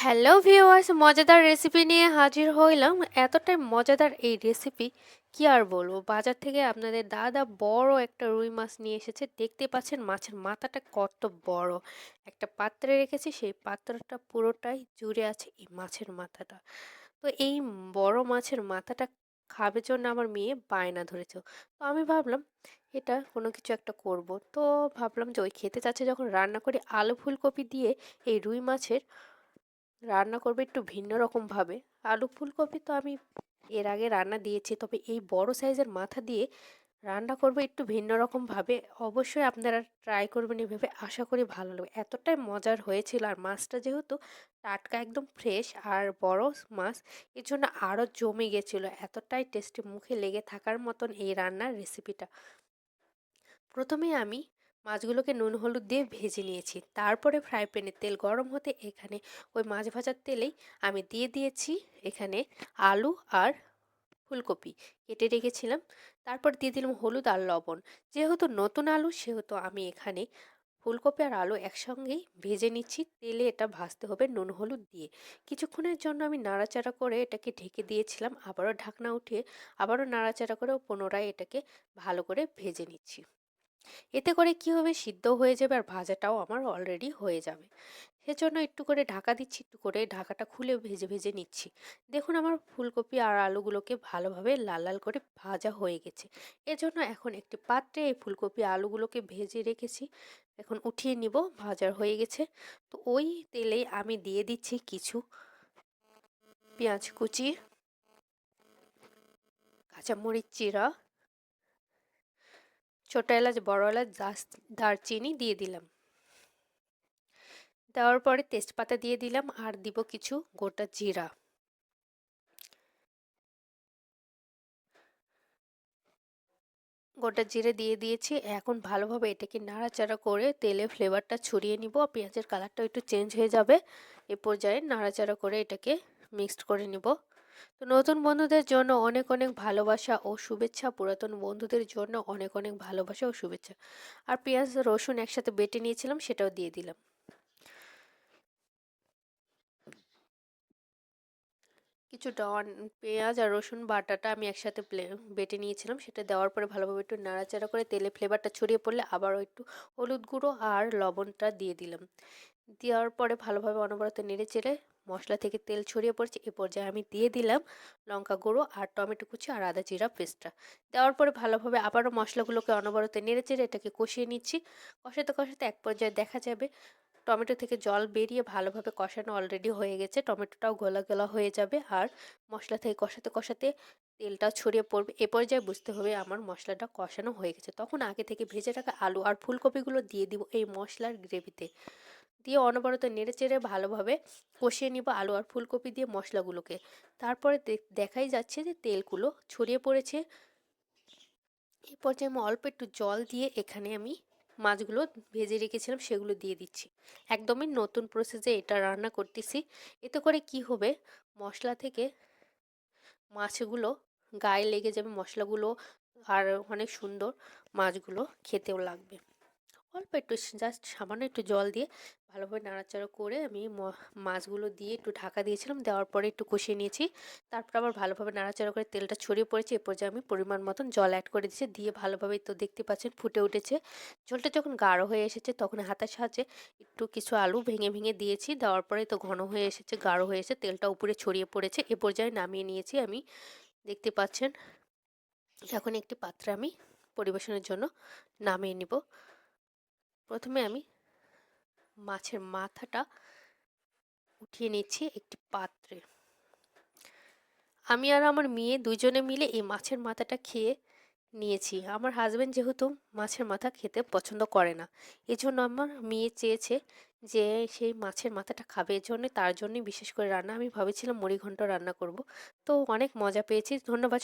Hello viewers মজাদার recipe নিয়ে হাজির হইলাম। এতটাই মজাদার এই রেসিপি কি আর বলব? বাজার থেকে আপনাদের দাদা বড় একটা রুই মাছ নিয়ে এসেছে। দেখতে পাচ্ছেন মাছের মাথাটা কত বড়। একটা পাত্রে রেখেছি, সেই পাত্রটা পুরোটাই জুড়ে আছে এই মাছের মাথাটা। তো এই বড় মাছের মাথাটা খাবে জন্য আমার মেয়ে বায়না ধরেছে। তো আমি ভাবলাম, এটা কোনো কিছু একটা করব। তো ভাবলাম যে ওই খেতে চাচ্ছে যখন রান্না করি, আলু ফুলকপি দিয়ে এই রুই মাছের রান্না করব একটু ভিন্ন রকমভাবে আলু ফুলকপি তো আমি এর আগে রান্না দিয়েছি, তবে এই বড় সাইজের মাথা দিয়ে রান্না করব একটু ভিন্ন রকমভাবে অবশ্যই আপনারা ট্রাই করবেন এভাবে, আশা করি ভালো লাগবে। এতটাই মজার হয়েছিল, আর মাছটা যেহেতু টাটকা একদম ফ্রেশ আর বড় মাছ এর জন্য আরও জমে গেছিল। এতটাই টেস্টি মুখে লেগে থাকার মতন এই রান্নার রেসিপিটা প্রথমে আমি মাছগুলোকে নুন, হলুদ দিয়ে ভেজে নিয়েছি। তারপরে ফ্রাই প্যানে তেল গরম হতে এখানে ওই মাছ ভাজার তেলেই আমি দিয়ে দিয়েছি এখানে আলু আর ফুলকপি। কেটে রেখেছিলাম। তারপর দিয়ে দিলাম হলুদ আর লবণ। যেহেতু নতুন আলু, সেহেতু আমি এখানে ফুলকপি আর আলু একসঙ্গেই ভেজে নিচ্ছি। তেলে এটা ভাজতে হবে নুন, হলুদ দিয়ে। কিছুক্ষণের জন্য আমি নাড়াচাড়া করে এটাকে ঢেকে দিয়েছিলাম। আবারও ঢাকনা উঠিয়ে আবারও নাড়াচাড়া করে পুনরায় এটাকে ভালো করে ভেজে নিচ্ছি। এতে করে কি হবে? সিদ্ধ হয়ে যাবে আর ভাজাটাও আমার অলরেডি হয়ে যাবে। সেজন্য একটু করে ঢাকা দিচ্ছি, একটু করে ঢাকাটা খুলে ভেজে ভেজে নিচ্ছি। দেখুন আমার ফুলকপি আর আলুগুলোকে ভালোভাবে লাল লাল করে ভাজা হয়ে গেছে। এজন্য এখন একটি পাত্রে এই ফুলকপি আলুগুলোকে ভেজে রেখেছি। এখন উঠিয়ে নিব ভাজার হয়ে গেছে। তো ওই তেলেই আমি দিয়ে দিচ্ছি কিছু পেঁয়াজ কুচি, কাঁচামরিচ চিরা ছোটো এলাচ, বড় এলাচ দারচিনি দিয়ে দিলাম। দেওয়ার পরে তেজপাতা দিয়ে দিলাম আর দিব কিছু গোটা জিরা। গোটা জিরে দিয়ে দিয়েছি। এখন ভালোভাবে এটাকে নাড়াচাড়া করে তেলে ফ্লেভারটা ছড়িয়ে নিব। পেঁয়াজের কালারটা একটু চেঞ্জ হয়ে যাবে। এ পর্যায়ে নাড়াচাড়া করে এটাকে মিক্সড করে নিব। তো নতুন বন্ধুদের জন্য অনেক অনেক ভালোবাসা ও শুভেচ্ছা। পুরাতন বন্ধুদের জন্য অনেক অনেক ভালোবাসা ও শুভেচ্ছা। আর পেঁয়াজ, রসুন একসাথে বেটে নিয়েছিলাম, সেটাও দিয়ে দিলাম। কিছুটা পেঁয়াজ আর রসুন বাটাটা আমি একসাথে বেটে নিয়েছিলাম, সেটা দেওয়ার পরে ভালোভাবে একটু নাড়াচাড়া করে তেলে ফ্লেভারটা ছড়িয়ে পড়লে আবারও একটু হলুদ গুঁড়ো আর লবণটা দিয়ে দিলাম। দেওয়ার পরে ভালোভাবে অনবরত নেড়ে চেড়ে মশলা থেকে তেল ছড়িয়ে পড়ছে, এ পর্যায়ে আমি দিয়ে দিলাম লঙ্কা গুঁড়ো আর টমেটো কুচি আর আদা জিরা পেস্টটা। দেওয়ার পরে ভালোভাবে আবারও মশলাগুলোকে অনবরত নেড়ে চেড়ে এটাকে কষিয়ে নিচ্ছি। কষাতে কষাতে এক পর্যায়ে দেখা যাবে টমেটো থেকে জল বেরিয়ে ভালোভাবে কষানো অলরেডি হয়ে গেছে। টমেটোটাও গলা গলা হয়ে যাবে আর মশলা থেকে কষাতে কষাতে তেলটা ছড়িয়ে পড়বে। এ পর্যায়ে বুঝতে হবে আমার মশলাটা কষানো হয়ে গেছে। তখন আগে থেকে ভেজে রাখা আলু আর ফুলকপিগুলো দিয়ে দিব এই মশলার গ্রেভিতে। দিয়ে অনবরত নেড়ে চেড়ে ভালোভাবে কষিয়ে নিব আলু আর ফুলকপি দিয়ে মশলাগুলোকে। তারপরে দেখাই যাচ্ছে যে তেলগুলো ছড়িয়ে পড়েছে। এই পর্যায়ে আমি অল্প একটু জল দিয়ে এখানে আমি মাছগুলো ভেজে রেখেছিলাম, সেগুলো দিয়ে দিচ্ছি। একদমই নতুন প্রসেসে এটা রান্না করতেছি। এতে করে কি হবে? মশলা থেকে মাছগুলো গায়ে লেগে যাবে, মশলাগুলো আর অনেক সুন্দর মাছগুলো খেতেও লাগবে। অল্প একটু জাস্ট সামান্য একটু জল দিয়ে ভালোভাবে নাড়াচাড়া করে আমি মাছগুলো দিয়ে একটু ঢাকা দিয়েছিলাম। দেওয়ার পরে একটু কষিয়ে নিয়েছি। তারপর আবার ভালোভাবে নাড়াচাড়া করে তেলটা ছড়িয়ে পড়েছে। এ পর্যায়ে আমি পরিমাণ মতন জল অ্যাড করে দিয়েছি। দিয়ে ভালোভাবে তো দেখতে পাচ্ছেন ফুটে উঠেছে। ঝোলটা যখন গাঢ় হয়ে এসেছে তখন হাতের সাহায্যে একটু কিছু আলু ভেঙে ভেঙে দিয়েছি। দেওয়ার পরে তো ঘন হয়ে এসেছে, গাঢ় হয়ে এসে তেলটা উপরে ছড়িয়ে পড়েছে। এ পর্যায়ে নামিয়ে নিয়েছি আমি দেখতে পাচ্ছেন, এখন একটি পাত্রে আমি পরিবেশনের জন্য নামিয়ে নিব। প্রথমে আমি মাছের মাথাটা উঠিয়ে নিচ্ছি একটি পাত্রে। আমি আর আমার মেয়ে দুজনে মিলে এই মাছের মাথাটা খেয়ে নিয়েছি। আমার হাজব্যান্ড যেহেতু মাছের মাথা খেতে পছন্দ করে না, এজন্য আমার মেয়ে চেয়েছে যে সেই মাছের মাথাটা খাবে। এর জন্য তার জন্যই বিশেষ করে রান্না। আমি ভাবেছিলাম মুড়ি ঘন্ট রান্না করব। তো অনেক মজা পেয়েছি। ধন্যবাদ।